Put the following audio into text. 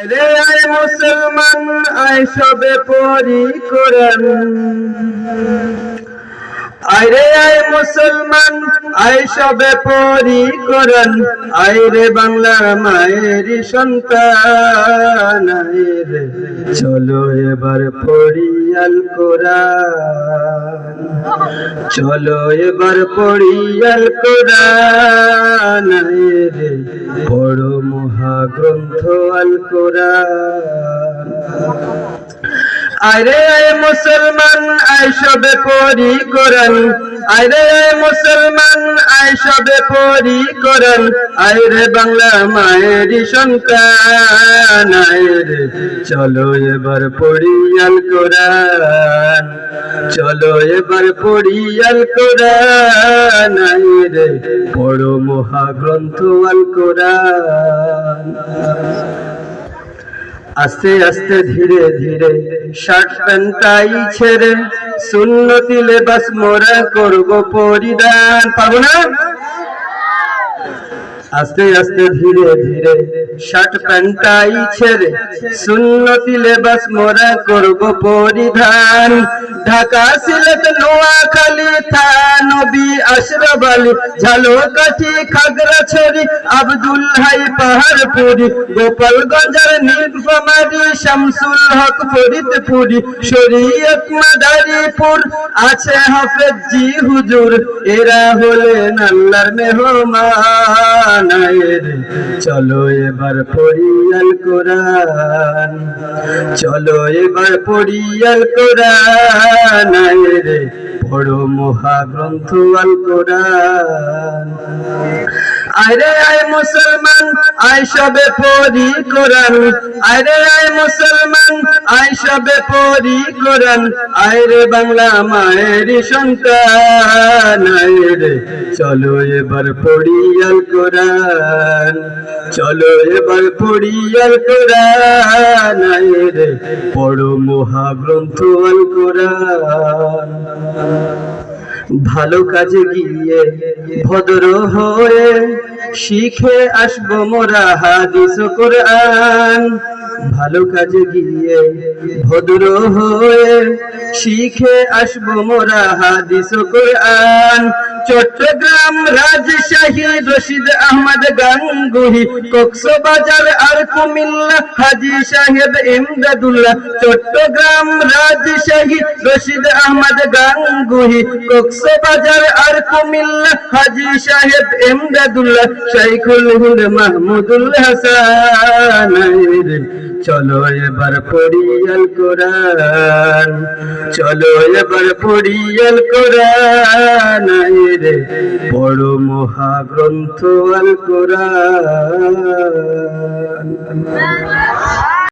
রে আয় মুসলমান আয় সবে পরি কোরআন আয় রে আয় মুসলমান আয় সবে পরি কোরআন আয় রে বাংলা মায়ের সন্তান রে চলো এবার পড়ি আল কোরআন। চলো এবার পড়ি আল কোরআন রে বড় মহাগ্রন্থ আল কোরআন। আরে মুসলমান আয় সবে পরি কোরআন। আরে মুসলমান আয় সবে পরি কোরআন। আয় রে বাংলা মায়ের সন্তান আয় রে চলো এবার পড়ি আল কোরআন। চলো এবার পড়ি আল কোরআন আয় রে বড় মহাগ্রন্থ আল কোরআন। আস্তে আস্তে ধীরে ধীরে শার্ট প্যান্টাই ছেড়ে সুন্নতি লেবাস মোরা করব পরিধান। পাবো না? আস্তে আস্তে ধীরে ধীরে শার্ট প্যান্টাই ছেড়ে সুন্নতি লেবাস মোরা করব পরিধান। ঢাকা সিলেট, নোয়াখালী, থানবী, আশরাফ আলী, ঝালকাঠি, খাগড়াছড়ি, আব্দুল হাই, পাহাড়পুরি, গোপালগঞ্জের নীলফামারী, শামসুল হক, ফরিদপুরি, শরীয়ত মাদারীপুর আছে হাফেজ জি হুজুর। এরা হলেন আল্লাহর মেহমান চলো এবার পড়িয়াল কোরআন, চলো এবার পড়িয়াল কোরআন। আয়ের বড় মহাগ্রন্থ আল কোরআন আরে আয় মুসলমান, আয় সবে পড়ি কোরআন। আরে আয় মুসলমান, আয় সবে পড়ি কোরআন আয় রে বাংলা মায়ের সন্তান আয় রে চলো এবার পড়ি আল কোরআন চলো এবার পড়ি আল কোরআন আয় রে বড় মহাগ্রন্থ আল কোরআন ভালো কাজে গিয়ে ভদ্র হয়ে শিখে আসব মোরা হাদিস কোরআন। ভালো কাজে গিয়ে ভদ্র হয়ে শিখে আসব মোরা হাদিস কোরআন। চট্টগ্রাম রাজশাহী রশিদ আহমদ গাঙ্গুহি, কক্সবাজার আর কুমিল্লা হাজি সাহেব ইমদাদুল্লাহ। চট্টগ্রাম রাজশাহী রশিদ আহমদ গাঙ্গুহি, কক্সবাজার আর কুমিল্লা হাজি সাহেব ইমদাদুল্লাহ। শাইখুল হিন্দ মাহমুদুল হাসান। চলো এবার পড়িয়াল কোরআন চলো এবার পড়িয়াল কোরআন রে বড় মহাগ্রন্থ আল কোরআন।